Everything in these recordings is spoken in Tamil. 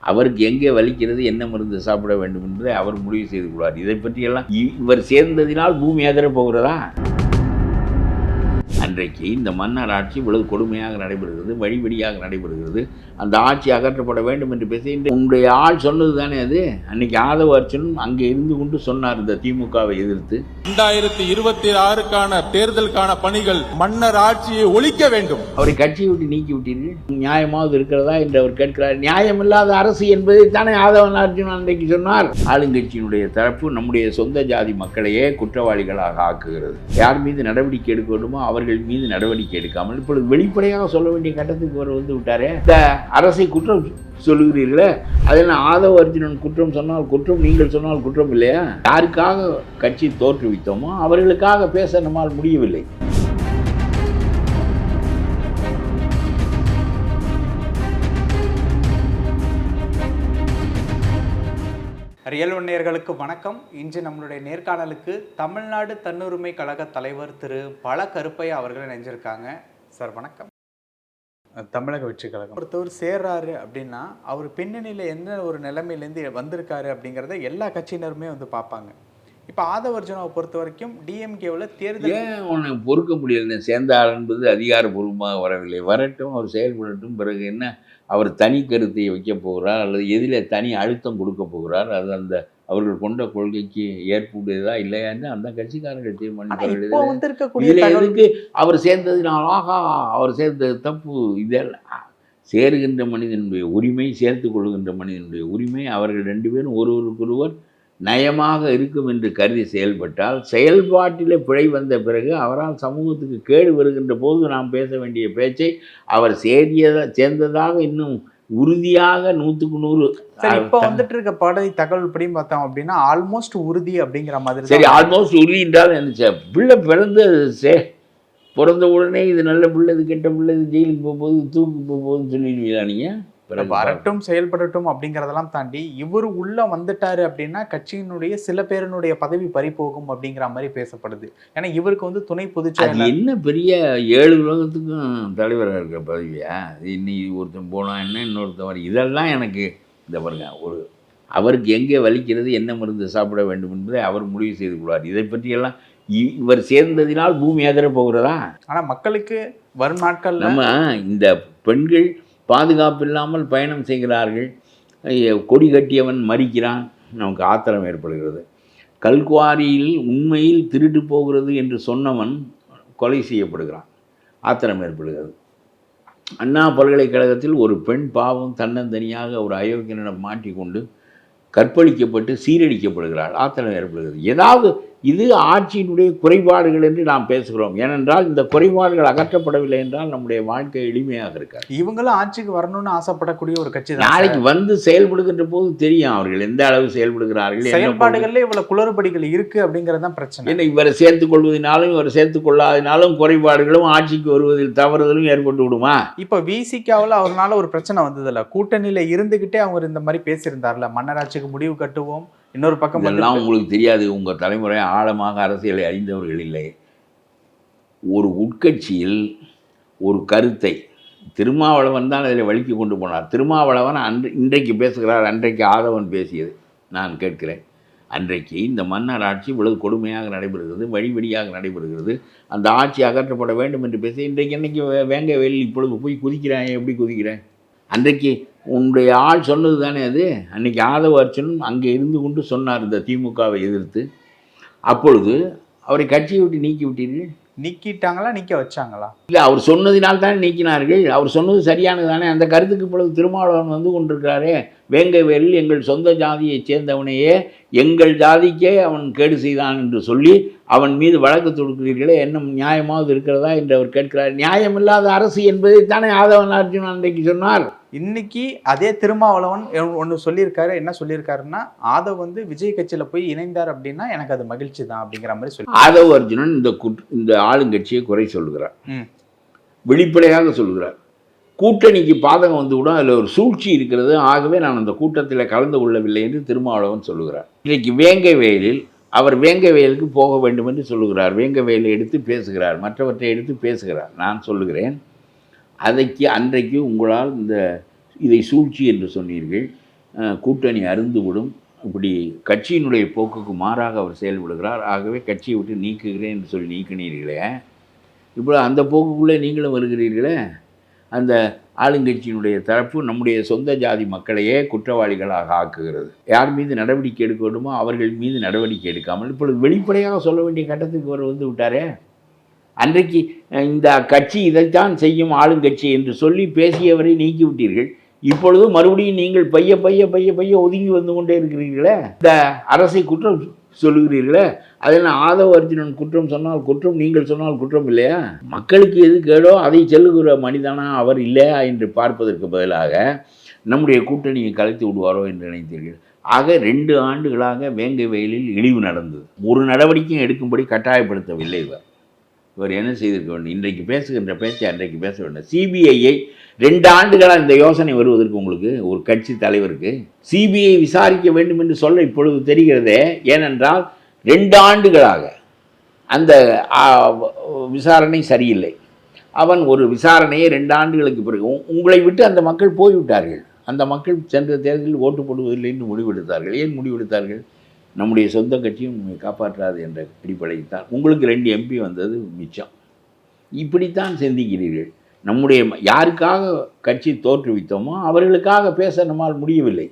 அவருக்கு எங்கே வலிக்கிறது என்ன மருந்து சாப்பிட வேண்டும் என்பதை அவர் முடிவு செய்து கொள்வார். இதை பற்றியெல்லாம் இ- இவர் சேர்ந்ததினால் பூமி அதிர போகிறதா? அன்றைக்கு இந்த மன்னர் ஆட்சி இவ்வளவு கொடுமையாக நடைபெறுகிறது வழி வழியாக நடைபெறுகிறது. அந்த ஆட்சி அகற்றப்பட வேண்டும் என்று பேசி உங்களுடைய ஆள் சொன்னது தானே அது? அன்னைக்கு ஆதவ அர்ச்சனும் அங்கே இருந்து கொண்டு சொன்னார் இந்த திமுகவை எதிர்த்து. இரண்டாயிரத்தி இருபத்தி ஆறுக்கான தேர்தலுக்கான பணிகள் மன்னர் ஆட்சியை ஒழிக்க வேண்டும். அவரை கட்சியை விட்டு நீக்கி விட்டீர்கள். நியாயமாவது இருக்கிறதா என்று அவர் கேட்கிறார். நியாயமில்லாத அரசு என்பதை தானே ஆதவன் அர்ஜுன் அன்றைக்கு சொன்னார். ஆளுங்கட்சியினுடைய தரப்பு நம்முடைய சொந்த ஜாதி மக்களையே குற்றவாளிகளாக ஆக்குகிறது. யார் மீது நடவடிக்கை எடுக்க வேண்டுமோ அவர்கள் மீது நடவடிக்கை எடுக்காமல் இப்பொழுது வெளிப்படையாக சொல்ல வேண்டிய கட்டத்துக்கு அவர் வந்து விட்டாரே. இந்த அரசை குற்றம் சொல்லுகிறீர்களே? அதில் ஆதவ அர்ஜுனன் குற்றம் சொன்னால் குற்றம் நீங்கள் சொன்னால் குற்றம் இல்லையா? யாருக்காக கட்சி தோற்றுவித்தோமோ அவர்களுக்காக பேச நம்மால் முடியவில்லை. ரியல் நேயர்களுக்கு வணக்கம். இன்று நம்மளுடைய நேர்காணலுக்கு தமிழ்நாடு தன்னுரிமை கழக தலைவர் திரு. பல கருப்பையா அவர்கள் நினைஞ்சிருக்காங்க சார் வணக்கம். தமிழக வெற்றி கழகம். ஒருத்தவர் சேர்றாரு அப்படின்னா அவர் பின்னணியில் எந்த ஒரு நிலைமையிலேருந்து வந்திருக்காரு அப்படிங்கிறத எல்லா கட்சியினருமே வந்து பார்ப்பாங்க. இப்போ ஆதவர்ஜனாவை பொறுத்த வரைக்கும் டிஎம்கேவில் தேர்தல் ஏன் உன்னை பொறுக்க முடியல? சேர்ந்தார் என்பது அதிகாரப்பூர்வமாக வரவில்லை. வரட்டும் அவர் செயல்படட்டும். பிறகு என்ன? அவர் தனி கருத்தை வைக்க போகிறார் அல்லது எதில் தனி அழுத்தம் கொடுக்க போகிறார். அது அந்த அவர்கள் கொண்ட கொள்கைக்கு ஏற்புடையதா இல்லையான்னு அந்த கட்சிக்காரர்கள் இப்போ இதுல- எதுக்கு? அவர் சேர்ந்ததினால் ஆகா அவர் சேர்ந்தது தப்பு. இதெல்லாம் சேருகின்ற மனிதனுடைய உரிமை சேர்த்து கொள்கின்ற மனிதனுடைய உரிமை அவர்கள் ரெண்டு பேரும் ஒருவருக்கொருவர் நயமாக இருக்கும் என்று கருதி செயல்பட்டால் செயல்பாட்டிலே பிழை வந்த பிறகு அவரால் சமூகத்துக்கு கேடு வருகின்ற போது நாம் பேச வேண்டிய பேச்சை அவர் சேரியதா சேர்ந்ததாக இன்னும் உறுதியாக நூற்றுக்கு நூறு இப்போ வந்துட்டு இருக்க படை தகவல் படி பார்த்தோம் அப்படின்னா ஆல்மோஸ்ட் உறுதி அப்படிங்கிற மாதிரி சரி ஆல்மோஸ்ட் உறுதி என்றால் என்ன? பிள்ளை பிறந்து சே பிறந்த உடனே இது நல்ல பிள்ளை இது கெட்ட பிள்ளை இது ஜெயிலுக்கு போகும்போது தூக்கு போகும்போதுன்னு சொல்லிடுவீங்களா நீங்கள் வரட்டும் செயல்படட்டும் அப்படிங்கறதெல்லாம் தாண்டி இவர் உள்ள வந்துட்டாரு அப்படின்னா கட்சியினுடைய சில பேரினுடைய பதவி பறி போகும் அப்படிங்கிற மாதிரி பேசப்படுது. ஏன்னா இவருக்கு வந்து துணை பொதுச் அது செயலாளர் என்ன பெரிய ஏழு உலகத்துக்கும் தலைவராக இருக்கிற பதவியா? இன்னைக்கு ஒருத்தன் போனா என்ன இன்னொருத்தன் வர இதெல்லாம் எனக்கு இந்த பாருங்க ஒரு அவருக்கு எங்கே வலிக்கிறது என்ன மருந்து சாப்பிட வேண்டும் என்பதை அவர் முடிவு செய்து கொள்வார். இதை பற்றியெல்லாம் இவர் சேர்ந்ததினால் பூமி அதிர போகிறதா? ஆனா மக்களுக்கு வரும் நாட்கள்ல நம்ம இந்த பெண்கள் பாதுகாப்பு இல்லாமல் பயணம் செய்கிறார்கள். கொடி கட்டியவன் மறிக்கிறான். நமக்கு ஆத்திரம் ஏற்படுகிறது. கல்குவாரியில் உண்மையில் திருட்டு போகிறது என்று சொன்னவன் கொலை செய்யப்படுகிறான். ஆத்திரம் ஏற்படுகிறது. அண்ணா பல்கலைக்கழகத்தில் ஒரு பெண் பாவம் தன்னந்தனியாக ஒரு அயோக்கியனிடம் மாட்டிக்கொண்டு கற்பழிக்கப்பட்டு சீரழிக்கப்படுகிறாள். ஆத்திரம் ஏற்படுகிறது. ஏதாவது இது ஆட்சியினுடைய குறைபாடுகள் என்று நாம் பேசுகிறோம். ஏனென்றால் இந்த குறைபாடுகள் அகற்றப்படவில்லை என்றால் நம்முடைய வாழ்க்கை எளிமையாக இருக்காது. இவங்களும் ஆட்சிக்கு வரணும்னு ஆசைப்படக்கூடிய ஒரு கட்சி நாளைக்கு வந்து செயல்படுகின்ற போது தெரியும் அவர்கள் எந்த அளவு செயல்படுகிறார்கள். செயல்பாடுகள்ல இவ்வளவு குளறுபடிகள் இருக்கு அப்படிங்கிறது தான் பிரச்சனை. என்ன இவரை சேர்த்துக் கொள்வதனாலும் இவரை சேர்த்துக் கொள்ளாதனாலும் குறைபாடுகளும் ஆட்சிக்கு வருவதில் தவறுதலும் ஏற்பட்டு விடுமா? இப்ப விசிகாவில் அவர்னால ஒரு பிரச்சனை வந்ததுல கூட்டணியில இருந்துகிட்டே அவர் இந்த மாதிரி பேசியிருந்தார்ல. மன்னராட்சிக்கு முடிவு கட்டுவோம் இன்னொரு பக்கம் இதெல்லாம் உங்களுக்கு தெரியாது. உங்கள் தலைமுறை ஆழமாக அரசியலை அறிந்தவர்கள் இல்லை. ஒரு உட்கட்சியில் ஒரு கருத்தை திருமாவளவன் தான் அதில் வழிக்கு கொண்டு போனார். திருமாவளவன் அன்று இன்றைக்கு பேசுகிறார் அன்றைக்கு ஆதவன் பேசியது நான் கேட்கிறேன். அன்றைக்கு இந்த மன்னர் ஆட்சி இவ்வளவு கொடுமையாக நடைபெறுகிறது வழி வழியாக நடைபெறுகிறது. அந்த ஆட்சி அகற்றப்பட வேண்டும் என்று பேசி இன்றைக்கு என்னைக்கு வேங்க வேலில் இப்பொழுது போய் குதிக்கிறேன் எப்படி குதிக்கிறேன்? அன்றைக்கு உன்னுடைய ஆள் சொன்னது தானே அது? அன்னைக்கு ஆதவ அர்ச்சனும் அங்கே இருந்து கொண்டு சொன்னார் இந்த திமுகவை எதிர்த்து. அப்பொழுது அவரை கட்சியை விட்டு நீக்கி விட்டீர்கள்? நீக்கிட்டாங்களா நிக்க வச்சாங்களா? இல்லை அவர் சொன்னதினால் தான் நீக்கினார்கள். அவர் சொன்னது சரியானது தானே. அந்த கருத்துக்கு இப்பொழுது திருமாவளவன் வந்து கொண்டிருக்கிறாரே. வேங்கை வேலில் எங்கள் சொந்த ஜாதியைச் சேர்ந்தவனையே எங்கள் ஜாதிக்கே அவன் கேடு செய்தான் என்று சொல்லி அவன் மீது வழக்கு தொடுக்கிறீர்களே என்ன நியாயமாவது இருக்கிறதா என்று அவர் கேட்கிறார். நியாயமில்லாத அரசு என்பதை தானே ஆதவன் அர்ஜுன் அன்றைக்கு சொன்னார். இன்னைக்கு அதே திருமாவளவன் ஒன்று சொல்லியிருக்காரு. என்ன சொல்லியிருக்காருன்னா ஆதவ் வந்து விஜய் கட்சியில போய் இணைந்தார் அப்படின்னா எனக்கு அது மகிழ்ச்சி தான் அப்படிங்கிற மாதிரி சொல்லி ஆதவ அர்ஜுனன் இந்த இந்த ஆளுங்கட்சியை குறை சொல்கிறார் ம். வெளிப்படையாக சொல்கிறார் கூட்டணிக்கு பாதகம் வந்து கூட அதில் ஒரு சூழ்ச்சி இருக்கிறது. ஆகவே நான் அந்த கூட்டத்தில் கலந்து கொள்ளவில்லை என்று திருமாவளவன் சொல்லுகிறார். இன்றைக்கு வேங்கை வயலில் அவர் வேங்கை வயலுக்கு போக வேண்டும் என்று சொல்லுகிறார். வேங்கை வயலை எடுத்து பேசுகிறார். மற்றவற்றை எடுத்து பேசுகிறார். நான் சொல்லுகிறேன் அதைக்கு அன்றைக்கு உங்களால் இந்த இதை சூழ்ச்சி என்று சொன்னீர்கள். கூட்டணி அருந்துவிடும் இப்படி கட்சியினுடைய போக்குக்கு மாறாக அவர் செயல்படுகிறார். ஆகவே கட்சியை விட்டு நீக்குகிறேன் என்று சொல்லி நீக்கினீர்களே. இப்போ அந்த போக்குக்குள்ளே நீங்களும் வருகிறீர்களே. அந்த ஆளுங்கட்சியினுடைய தரப்பு நம்முடைய சொந்த ஜாதி மக்களையே குற்றவாளிகளாக ஆக்குகிறது. யார் மீது நடவடிக்கை எடுக்க வேண்டுமோ அவர்கள் மீது நடவடிக்கை எடுக்காமல் இப்பொழுது வெளிப்படையாக சொல்ல வேண்டிய கட்டத்துக்கு அவர் வந்து விட்டாரே. அன்றைக்கு இந்த கட்சி இதைத்தான் செய்யும் ஆளுங்கட்சி என்று சொல்லி பேசியவரை நீக்கிவிட்டீர்கள். இப்பொழுது மறுபடியும் நீங்கள் பைய பைய பைய பைய ஒதுங்கி வந்து கொண்டே இருக்கிறீர்களே? இந்த அரசை குற்றம் சொல்லுகிறீர்களே? அதில் ஆதவ அர்ஜுனன் குற்றம் சொன்னால் குற்றம் நீங்கள் சொன்னால் குற்றம் இல்லையா? மக்களுக்கு எது கேடோ அதை செல்லுகிற மனிதனா அவர் இல்லையா என்று பார்ப்பதற்கு பதிலாக நம்முடைய கூட்டணியை கலைத்து விடுவாரோ என்று நினைத்தீர்கள். ஆக ரெண்டு ஆண்டுகளாக வேங்கை வயலில் இழிவு நடந்தது. ஒரு நடவடிக்கையும் எடுக்கும்படி கட்டாயப்படுத்தவில்லை இவர். இவர் என்ன செய்திருக்க வேண்டும்? இன்றைக்கு பேசுகின்ற பேச்சை அன்றைக்கு பேச வேண்டும். சிபிஐயை ரெண்டு ஆண்டுகளாக இந்த யோசனை வருவதற்கு உங்களுக்கு ஒரு கட்சி தலைவருக்கு சிபிஐ விசாரிக்க வேண்டும் என்று சொல்ல இப்பொழுது தெரிகிறதே. ஏனென்றால் ரெண்டு ஆண்டுகளாக அந்த விசாரணை சரியில்லை. அவன் ஒரு விசாரணையை ரெண்டு ஆண்டுகளுக்கு பிறகு உங்களை விட்டு அந்த மக்கள் போய்விட்டார்கள். அந்த மக்கள் சென்ற தேர்தலில் ஓட்டு போடுவதில்லை என்று முடிவெடுத்தார்கள். ஏன் முடிவெடுத்தார்கள்? நம்முடைய சொந்த கட்சியும் நம்மை காப்பாற்றாது என்ற அடிப்படையில் தான். உங்களுக்கு ரெண்டு எம்பி வந்தது மிச்சம். இப்படித்தான் சிந்திக்கிறீர்கள். நம்முடைய யாருக்காக கட்சி தோற்றுவித்தோமோ அவர்களுக்காக பேச நம்மால் முடியவில்லை.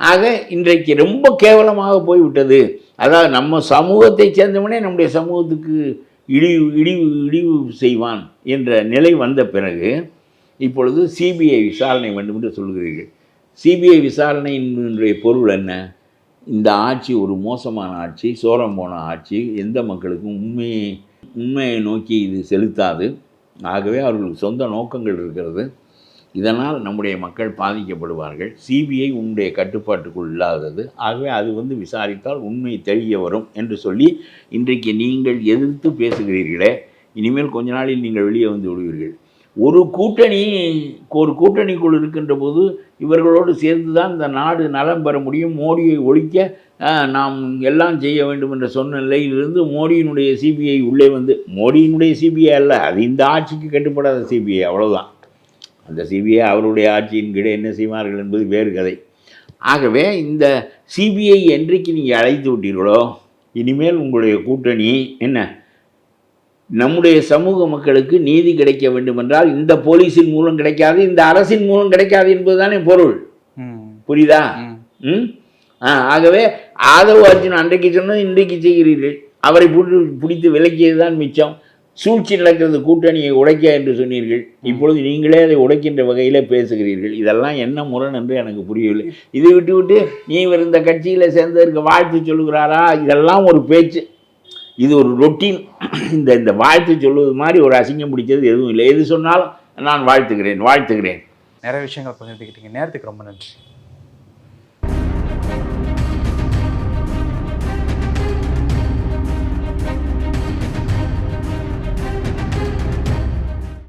ஆக இன்றைக்கு ரொம்ப கேவலமாக போய்விட்டது. அதாவது நம்ம சமூகத்தை சேர்ந்தவனே நம்முடைய சமூகத்துக்கு இழிவு இழிவு இழிவு செய்வான் என்ற நிலை வந்த பிறகு இப்பொழுது சிபிஐ விசாரணை வேண்டும் என்று சொல்கிறீர்கள். சிபிஐ விசாரணையினுடைய பொருள் என்ன? இந்த ஆட்சி ஒரு மோசமான ஆட்சி சோரம் போன ஆட்சி. எந்த மக்களுக்கும் உண்மையை உண்மையை நோக்கி இது செலுத்தாது. ஆகவே அவர்களுக்கு சொந்த நோக்கங்கள் இருக்கிறது. இதனால் நம்முடைய மக்கள் பாதிக்கப்படுவார்கள். சிபிஐ உன்னுடைய கட்டுப்பாட்டுக்குள் இல்லாதது. ஆகவே அது வந்து விசாரித்தால் உண்மை தெரிய வரும் என்று சொல்லி இன்றைக்கு நீங்கள் எதிர்த்து பேசுகிறீர்களே. இனிமேல் கொஞ்ச நாளில் நீங்கள் வெளியே வந்து விடுவீர்கள். ஒரு கூட்டணி ஒரு கூட்டணிக்குள் இருக்கின்ற போது இவர்களோடு சேர்ந்து தான் இந்த நாடு நலம் பெற முடியும். மோடியை ஒழிக்க நாம் எல்லாம் செய்ய வேண்டும் என்ற சொன்ன நிலையிலிருந்து மோடியினுடைய சிபிஐ உள்ளே வந்து மோடியினுடைய சிபிஐ அல்ல அது இந்த ஆட்சிக்கு கட்டுப்படாத சிபிஐ அவ்வளோதான் அந்த சிபிஐ அவருடைய ஆட்சியின் கீழே என்ன செய்வார்கள் என்பது வேறு கதை. ஆகவே இந்த சிபிஐ என்றைக்கு நீங்கள் அழைத்து விட்டீர்களோ இனிமேல் உங்களுடைய கூட்டணி என்ன? நம்முடைய சமூக மக்களுக்கு நீதி கிடைக்க வேண்டுமென்றால் இந்த போலீஸின் மூலம் கிடைக்காது இந்த அரசின் மூலம் கிடைக்காது என்பதுதானே பொருள். புரியுதா? ம். ஆகவே ஆதவ அர்ஜுன் அன்றைக்கு சொன்னது இன்றைக்கு செய்கிறீர்கள். அவரை பிடி பிடித்து விலக்கியது தான் மிச்சம். சூழ்ச்சி நடக்கிறது கூட்டணியை உடைக்க என்று சொன்னீர்கள். இப்பொழுது நீங்களே அதை உடைக்கின்ற வகையில் பேசுகிறீர்கள். இதெல்லாம் என்ன முரண் என்று எனக்கு புரியவில்லை. இதை விட்டு விட்டு நீ இந்த கட்சியில் சேர்ந்ததற்கு வாழ்த்து சொல்லுகிறாரா? இதெல்லாம் ஒரு பேச்சு. இது ஒரு ரொட்டீன். இந்த இந்த வாழ்த்து சொல்வது மாதிரி ஒரு அசிங்கம் பிடிச்சது எதுவும் இல்லை. எது சொன்னாலும் நான் வாழ்த்துகிறேன் வாழ்த்துகிறேன். நிறைய விஷயங்கள் பகிர்ந்துக்கிட்டீங்க. நேரத்துக்கு ரொம்ப நன்றி.